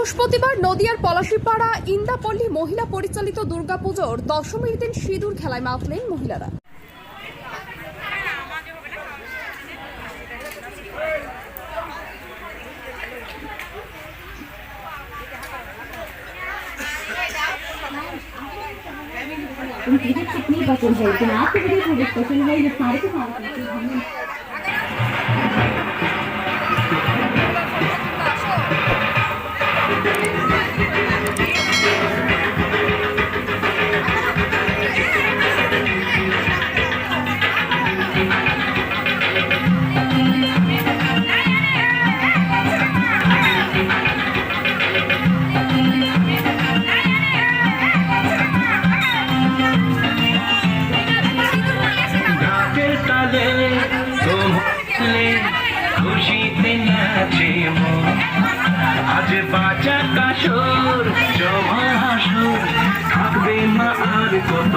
বৃহস্পতিবার নদিয়ার পলাশীপাড়া ইন্দাপল্লী মহিলা পরিচালিত দুর্গাপুজোর দশমীর দিন সিঁদুর খেলায় মাতলেন মহিলারা उनकी भी कितनी पसंद है लेकिन आपको बड़ी थोड़ी पसंद है ये सारे के सारे আজ বাজা কাশোর জমা হাসর থাকবে মা আর কত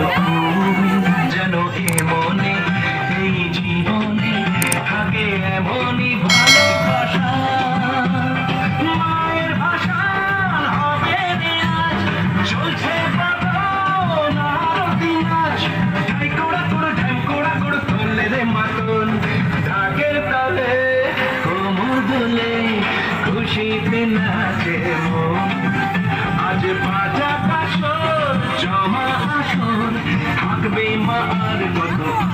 মা আর কতক্ষণ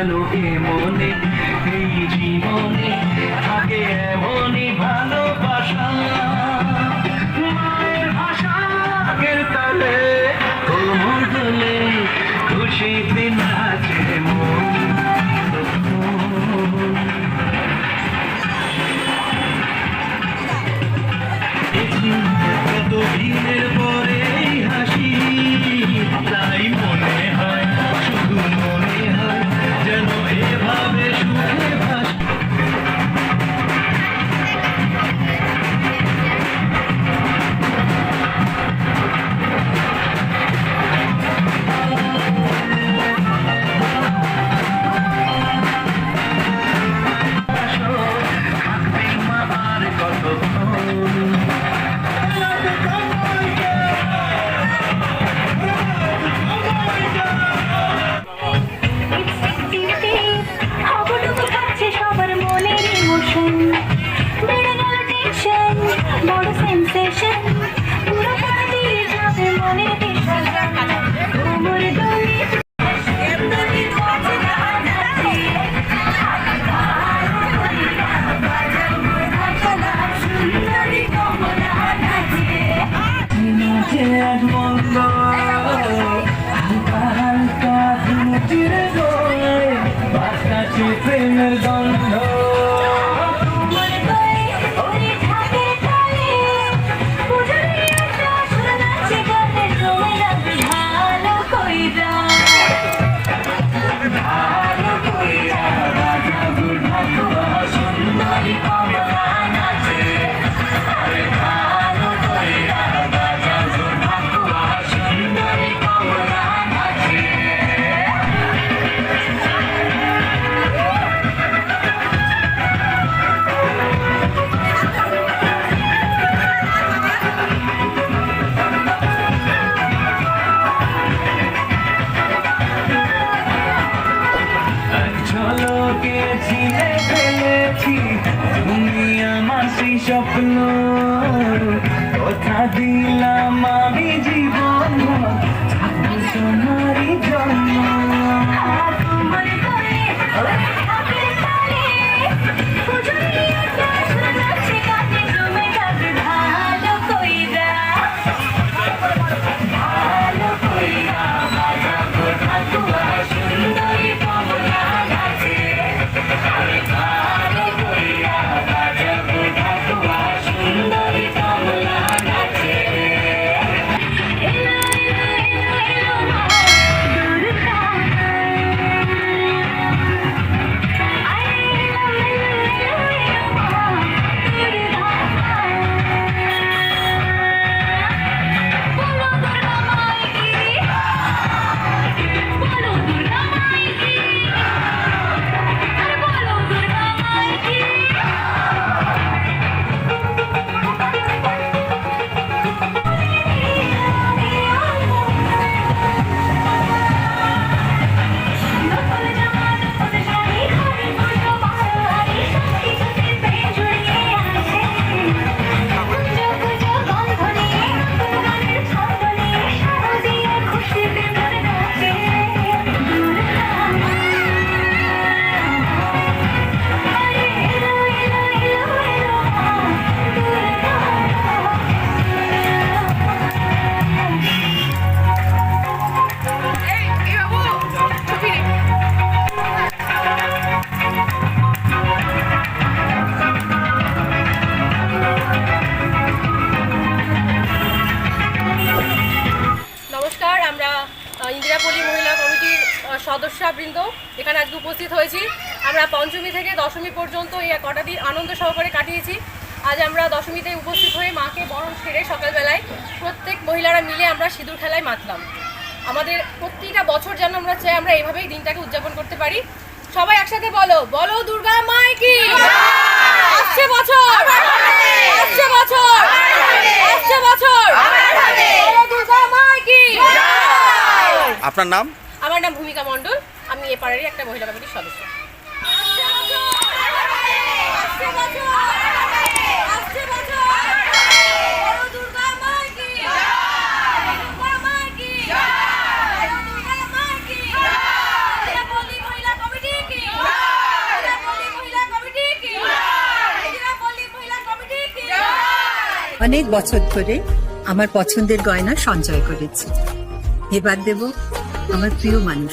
যেন এ মনে এই জীবনে আগে এমনই ভালোবাসা had ঝলকে ছিনে ফেলেছি। তুমি আমার সেই স্বপ্ন। কথা দিলাম আমি জীবন। তোমারই জন্য এখানে আজকে উপস্থিত হয়েছি। আমরা পঞ্চমী থেকে দশমী পর্যন্ত এই কটা দিন আনন্দ সহকারে কাটিয়েছি। আজ আমরা দশমীতে উপস্থিত হয়ে মাকে বরণ সেরে সকালবেলায় প্রত্যেক মহিলারা মিলে আমরা সিঁদুর খেলায় মাতলাম। আমাদের প্রত্যেকটা বছর যেন আমরা চাই আমরা এইভাবেই দিনটাকে উদযাপন করতে পারি। সবাই একসাথে বলো বলো দুর্গা মাই কি? আসছে বছর! আসছে বছর! আসছে বছর! বলো দুর্গা মাই কি? আপনার নাম? আমার নাম ভূমিকা মণ্ডল। আমি এ পাড়ারই একটা মহিলা কমিটির সদস্য। অনেক বছর ধরে আমার পছন্দের গয়না সঞ্চয় করেছি। এবার দেব আমার প্রিয় মানুষ